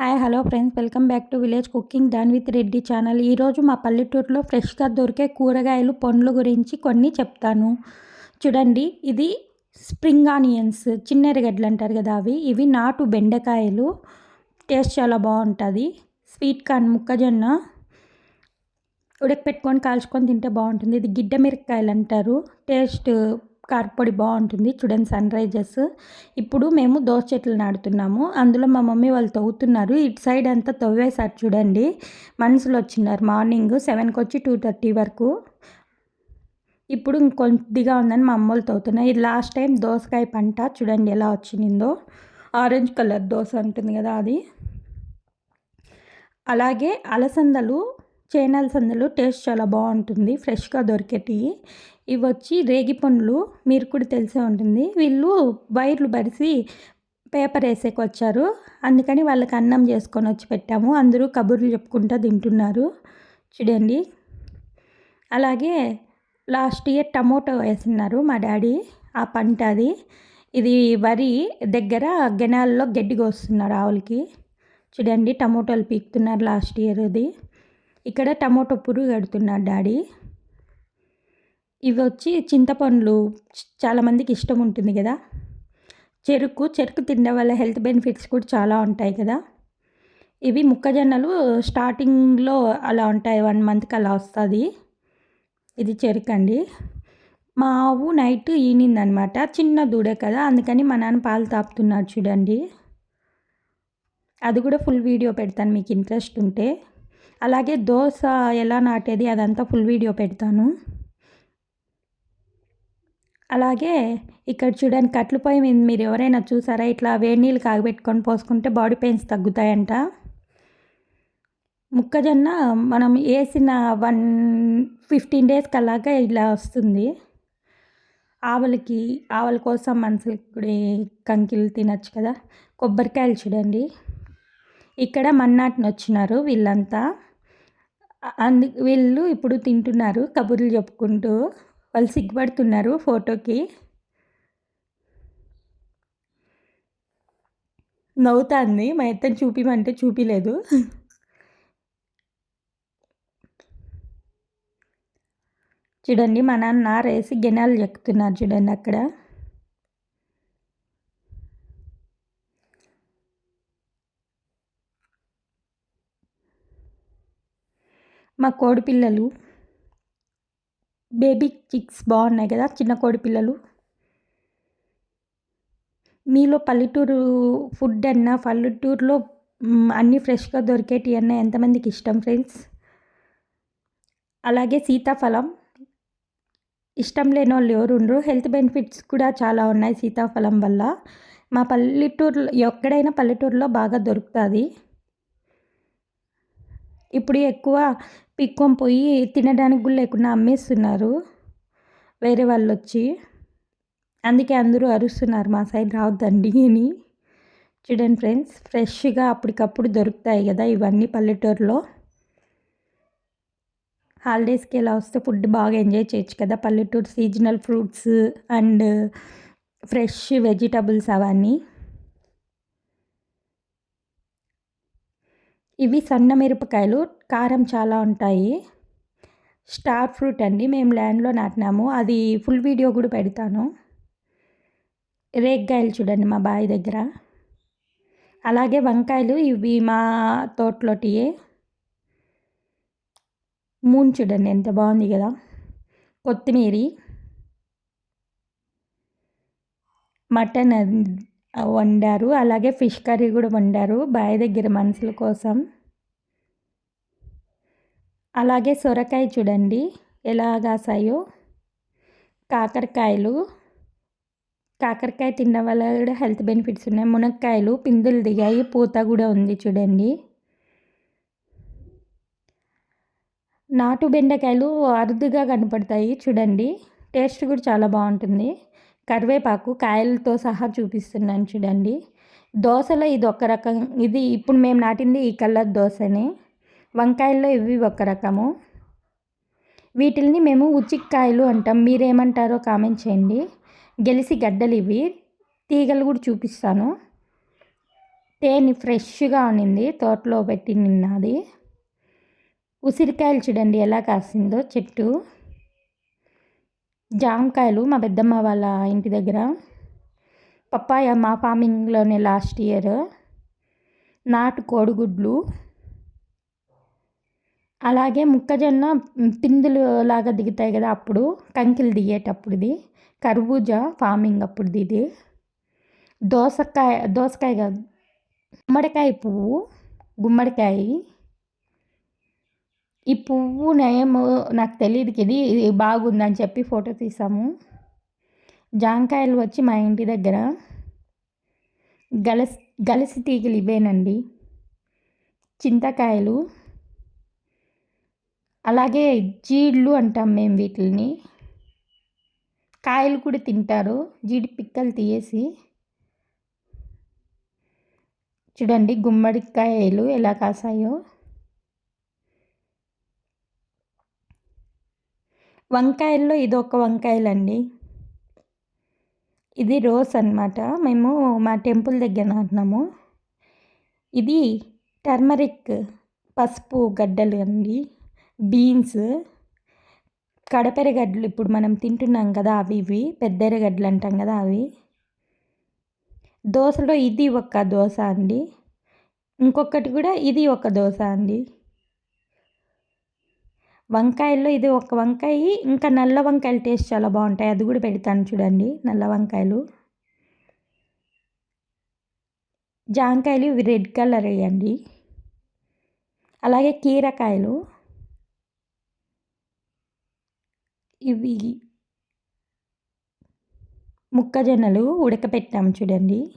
Hi hello friends. Welcome back to village cooking done with Reddy channel. ఈరోజు మా పల్లెటూరులో ఫ్రెష్గా దొరికే కూరగాయలు పండ్ల గురించి కొన్ని చెప్తాను. చూడండి ఇది స్ప్రింగ్ ఆనియన్స్ చిన్న ఎరగడ్డలు అంటారు కదా అవి. ఇవి నాటు బెండకాయలు. టేస్ట్ చాలా బాగుంటుంది. స్వీట్ కార్న్ ముక్కజొన్న ఉడకపెట్టుకొని కాల్చుకొని తింటే బాగుంటుంది. ఇది గిడ్డ మిరపకాయలు అంటారు. టేస్ట్ కారపొడి బాగుంటుంది. చూడండి సన్ రైజెస్ ఇప్పుడు మేము దోశ చెట్లు నాడుతున్నాము అందులో మా మమ్మీ వాళ్ళు తవ్వుతున్నారు. ఇటు సైడ్ అంతా తవ్వేశారు చూడండి. మనుషులు వచ్చినారు. మార్నింగ్ సెవెన్కి వచ్చి టూ థర్టీ వరకు. ఇప్పుడు ఇంకొద్దిగా ఉందని మా అమ్మలు తవ్వుతున్నాయి ఇది లాస్ట్ టైం దోసకాయ పంట. చూడండి ఎలా వచ్చిందో. ఆరెంజ్ కలర్ దోశ ఉంటుంది కదా అది. అలాగే అలసందలు చైనాల్స్ అందులో టేస్ట్ చాలా బాగుంటుంది ఫ్రెష్గా దొరికేటి ఇవి వచ్చి రేగి పండ్లు మీరు కూడా తెలిసే ఉంటుంది. వీళ్ళు వైర్లు బరిసి పేపర్ వేసేకి వచ్చారు. అందుకని వాళ్ళకి అన్నం చేసుకొని వచ్చి పెట్టాము. అందరూ కబుర్లు చెప్పుకుంటూ తింటున్నారు. చూడండి. అలాగే లాస్ట్ ఇయర్ టమోటో వేసినారు మా డాడీ ఆ పంట అది. ఇది వరి దగ్గర గెనాల్లో గడ్డి కోస్తున్నారు ఆవులకి. చూడండి టమోటాలు పీకుతున్నారు లాస్ట్ ఇయర్ అది. ఇక్కడ టమోటో పురుగు కడుతున్నాడు డాడీ. ఇవి వచ్చి చింతపండ్లు చాలామందికి ఇష్టం ఉంటుంది కదా. చెరుకు చెరుకు తినడం వల్ల హెల్త్ బెనిఫిట్స్ కూడా చాలా ఉంటాయి కదా. ఇవి మొక్కజొన్నలు స్టార్టింగ్లో అలా ఉంటాయి వన్ మంత్కి అలా వస్తుంది. ఇది చెరుకు అండి. మా ఆవు నైట్ ఈనిందనమాట. చిన్న దూడే కదా అందుకని మా నాన్న పాలు తాపుతున్నాడు చూడండి. అది కూడా ఫుల్ వీడియో పెడతాను మీకు ఇంట్రెస్ట్ ఉంటే. అలాగే దోశ ఎలా నాటేది అదంతా ఫుల్ వీడియో పెడతాను. అలాగే ఇక్కడ చూడండి కట్లు పొయ్యి మీద మీరు ఎవరైనా చూసారా? ఇట్లా వేడి నీళ్ళు కాగబెట్టుకొని పోసుకుంటే బాడీ పెయిన్స్ తగ్గుతాయంట. మొక్కజొన్న మనం వేసిన వన్ ఫిఫ్టీన్ డేస్కి అలాగా ఇలా వస్తుంది. ఆవులకి ఆవుల కోసం మనుషులకి కంకిలు తినచ్చు కదా. కొబ్బరికాయలు చూడండి. ఇక్కడ మన్నాటిని వచ్చినారు వీళ్ళంతా. అందు వీళ్ళు ఇప్పుడు తింటున్నారు కబుర్లు చెప్పుకుంటూ. వాళ్ళు సిగ్గుపడుతున్నారు ఫోటోకి. నవ్వుతుంది మా ఎత్తని చూపిమంటే చూపిలేదు. చూడండి మా నాన్న నారేసి గెనాలు చెక్కుతున్నారు చూడండి అక్కడ మా కోడి పిల్లలు. బేబీ చిక్స్ బాగున్నాయి కదా చిన్న కోడి పిల్లలు. మీలో పల్లెటూరు ఫుడ్ అన్నా పల్లెటూరులో అన్నీ ఫ్రెష్గా దొరికేటి అన్న ఎంతమందికి ఇష్టం ఫ్రెండ్స్? అలాగే సీతాఫలం. ఇష్టం లేని వాళ్ళు ఎవరు ఉండరు. హెల్త్ బెనిఫిట్స్ కూడా చాలా ఉన్నాయి సీతాఫలం వల్ల. మా పల్లెటూరులో ఎక్కడైనా పల్లెటూరులో బాగా దొరుకుతుంది. ఇప్పుడు ఎక్కువ పిక్కొని పోయి తినడానికి కూడా లేకుండా అమ్మేస్తున్నారు. వేరే వాళ్ళు వచ్చి అందుకే అందరూ అరుస్తున్నారు మా సైడ్ రావద్దండి అని. చూడండి ఫ్రెండ్స్ ఫ్రెష్గా అప్పటికప్పుడు దొరుకుతాయి కదా ఇవన్నీ పల్లెటూరులో. హాలిడేస్కి ఎలా వస్తే ఫుడ్ బాగా ఎంజాయ్ చేయొచ్చు కదా పల్లెటూరు seasonal fruits and fresh vegetables అవన్నీ. ఇవి సన్న మిరపకాయలు కారం చాలా ఉంటాయి. స్టార్ ఫ్రూట్ అండి మేము ల్యాండ్లో నాటినాము. అది ఫుల్ వీడియో కూడా పెడతాను. రేగ్గాయలు చూడండి మా బావి దగ్గర. అలాగే వంకాయలు ఇవి మా తోటలోటియే. మూన్ చూడండి ఎంత బాగుంది కదా. కొత్తిమీరి. మటన్ వండారు. అలాగే ఫిష్ కర్రీ కూడా వండారు బావి దగ్గర మనుషుల కోసం. అలాగే సొరకాయ చూడండి ఎలా కాసాయో కాకరకాయలు. కాకరకాయ తినడం వల్ల కూడా హెల్త్ బెనిఫిట్స్ ఉన్నాయి. మునక్కాయలు పిందులు దిగాయి పూత కూడా ఉంది చూడండి. నాటు బెండకాయలు అరుదుగా కనపడతాయి చూడండి. టేస్ట్ కూడా చాలా బాగుంటుంది. కరివేపాకు కాయలతో సహా చూపిస్తున్నాను చూడండి. దోశలో ఇది ఒక రకం ఇది ఇప్పుడు మేము నాటింది ఈ కలర్ దోశనే. వంకాయల్లో ఇవి ఒక రకము. వీటిల్ని మేము ఉచిక్కాయలు అంటాం. మీరేమంటారో కామెంట్ చేయండి. గెలిసి గడ్డలు ఇవి. తీగలు కూడా చూపిస్తాను. తేనె ఫ్రెష్గా ఉన్నింది. తోటలో పెట్టి నిన్నది. ఉసిరికాయలు చూడండి ఎలా కాసిందో చెట్టు. జామకాయలు మా పెద్దమ్మ వాళ్ళ ఇంటి దగ్గర. పప్పాయ మా ఫార్మింగ్లోనే లాస్ట్ ఇయర్. నాటు కోడిగుడ్లు అలాగే మొక్కజొన్న పిందులు లాగా దిగుతాయి కదా అప్పుడు. కంకిలు దిగేటప్పుడుది కర్బూజా ఫార్మింగ్ అప్పుడుది ఇది. దోసకాయ దోసకాయ కాదు. గుమ్మడికాయ పువ్వు గుమ్మడికాయ. ఈ పువ్వు నయము నాకు తెలియదు ఇది బాగుందని చెప్పి ఫోటో తీసాము. జాంకాయలు వచ్చి మా ఇంటి దగ్గర. గలసి గలసి తీగలు ఇవేనండి. చింతకాయలు. అలాగే జీడ్లు అంటాం మేము వీటిని కాయలు కూడా తింటారు జీడి పిక్కలు తీయేసి. చూడండి గుమ్మడికాయలు ఎలా కాసాయో. వంకాయల్లో ఇది ఒక వంకాయలండి. ఇది రోస్ అనమాట మేము మా టెంపుల్ దగ్గర నాటినాము. ఇది టర్మరిక్ పసుపు గడ్డలు అండి. బీన్స్ కడపెరగడ్డలు ఇప్పుడు మనం తింటున్నాం కదా అవి ఇవి పెద్దెరగడ్డలు అంటాం కదా అవి. దోశలో ఇది ఒక దోశ అండి. ఇంకొకటి కూడా ఇది ఒక దోశ అండి. వంకాయల్లో ఇది ఒక వంకాయ ఇంకా నల్ల వంకాయలు టేస్ట్ చాలా బాగుంటాయి. అది కూడా పెడతాను చూడండి నల్ల వంకాయలు. జాంకాయలు ఇవి రెడ్ కలర్ వేయండి. అలాగే కీరకాయలు. ఇవి మొక్కజొన్నలు ఉడకపెట్టాము చూడండి.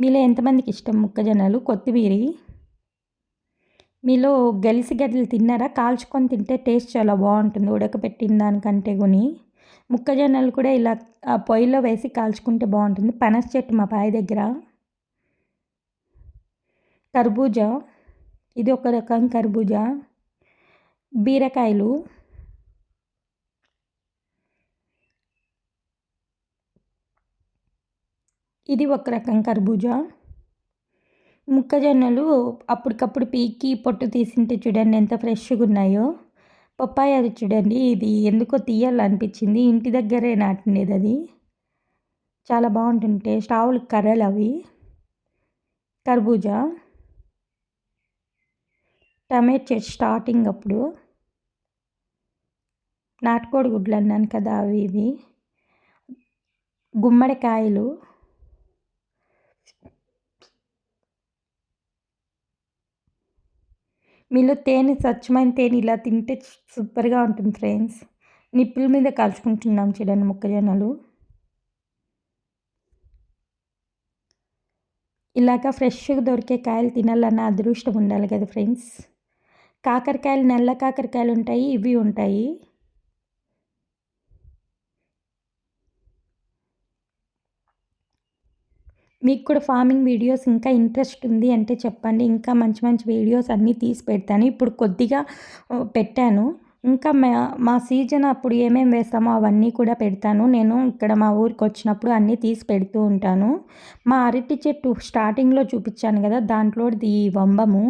మీలో ఎంతమందికి ఇష్టం మొక్కజొన్నలు కొత్తిమీర? మీలో గెలిసి గడ్డలు తిన్నారా? కాల్చుకొని తింటే టేస్ట్ చాలా బాగుంటుంది ఉడకపెట్టిన దానికంటే కొని మొక్కజొన్నలు కూడా ఇలా పొయ్యిలో వేసి కాల్చుకుంటే బాగుంటుంది. పనస చెట్టు మా పాయ దగ్గర. కర్బూజా. ఇది ఒక రకం కర్బూజా. బీరకాయలు. ఇది ఒక రకం కర్బూజా. మొక్కజొన్నలు అప్పటికప్పుడు పీకి పొట్టు తీసింటే చూడండి ఎంత ఫ్రెష్గా ఉన్నాయో. పప్పాయ అది చూడండి ఇది ఎందుకో తీయాలనిపించింది. ఇంటి దగ్గరే నాటినది అది. చాలా బాగుంటుంది టేస్ట్ ఆవులు కర్రలు అవి. కర్బూజా. టమాటో స్టార్టింగ్ అప్పుడు. నాటుకోడి గుడ్లు అన్నాను కదా అవి ఇవి. గుమ్మడికాయలు. మీలో తేనె స్వచ్ఛమైన తేనె ఇలా తింటే సూపర్గా ఉంటుంది ఫ్రెండ్స్. నిప్పుల మీద కాల్చుకుంటున్నాం చూడండి మొక్కజొన్నలు. ఇలాగ ఫ్రెష్గా దొరికే కాయలు తినాలన్న అదృష్టం ఉండాలి కదా ఫ్రెండ్స్. కాకరకాయలు నల్ల కాకరకాయలు ఉంటాయి ఇవి ఉంటాయి. మీకు కూడా ఫార్మింగ్ వీడియోస్ ఇంకా ఇంట్రెస్ట్ ఉంది అంటే చెప్పండి. ఇంకా మంచి మంచి వీడియోస్ అన్నీ తీసి పెడతాను. ఇప్పుడు కొద్దిగా పెట్టాను. ఇంకా మా మా సీజన్ అప్పుడు ఏమేమి వేస్తామో అవన్నీ కూడా పెడతాను. నేను ఇక్కడ మా ఊరికి వచ్చినప్పుడు అన్నీ తీసి పెడుతూ ఉంటాను. మా అరటి చెట్టు స్టార్టింగ్లో చూపించాను కదా దాంట్లోది వంబము.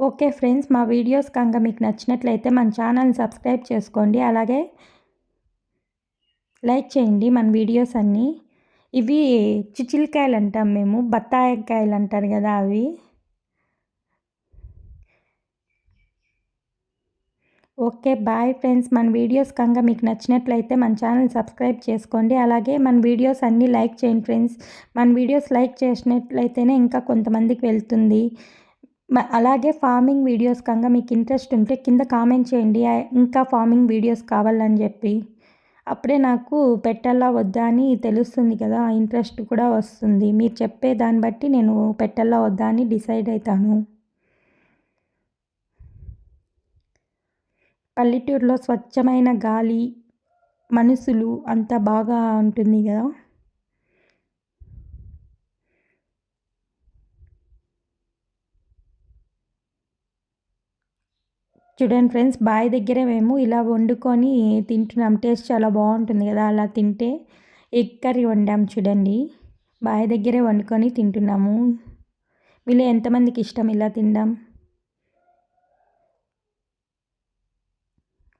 ఓకే ఫ్రెండ్స్ మా వీడియోస్ కనుక మీకు నచ్చినట్లయితే మన ఛానల్ని సబ్స్క్రైబ్ చేసుకోండి. అలాగే లైక్ చేయండి మన వీడియోస్ అన్నీ. ఇవి చిచిలికాయలు అంటాం మేము బత్తాయికాయలు అంటారు కదా అవి. Okay bye friends. మన వీడియోస్ కనుక మీకు నచ్చినట్లయితే మన ఛానల్ సబ్స్క్రైబ్ చేసుకోండి. అలాగే మన వీడియోస్ అన్నీ లైక్ చేయండి ఫ్రెండ్స్. మన వీడియోస్ లైక్ చేసినట్లయితేనే ఇంకా కొంతమందికి వెళ్తుంది. అలాగే ఫార్మింగ్ వీడియోస్ కనుక మీకు ఇంట్రెస్ట్ ఉంటే కింద కామెంట్ చేయండి. ఇంకా ఫార్మింగ్ వీడియోస్ కావాలని చెప్పి. అప్పుడే నాకు పెట్టాలా వద్దా అని తెలుస్తుంది కదా ఇంట్రెస్ట్ కూడా వస్తుంది. మీరు చెప్పే దాన్ని బట్టి నేను పెట్టాలా వద్దా అని డిసైడ్ అవుతాను పల్లెటూరులో స్వచ్ఛమైన గాలి మనుషులు అంతా బాగా ఉంటుంది కదా. చూడండి ఫ్రెండ్స్ బావి దగ్గరే మేము ఇలా వండుకొని తింటున్నాం. టేస్ట్ చాలా బాగుంటుంది కదా అలా తింటే. ఎగ్ కర్రీ వండాం చూడండి. బావి దగ్గరే వండుకొని తింటున్నాము. వీళ్ళు ఎంతమందికి ఇష్టం ఇలా తిందాం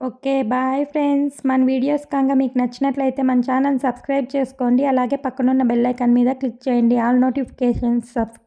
ఓకే బాయ్ ఫ్రెండ్స్. మన వీడియోస్ కనుక మీకు నచ్చినట్లయితే మన ఛానల్ సబ్స్క్రైబ్ చేసుకోండి. అలాగే పక్కనున్న బెల్ ఐకాన్ మీద క్లిక్ చేయండి. All notifications subs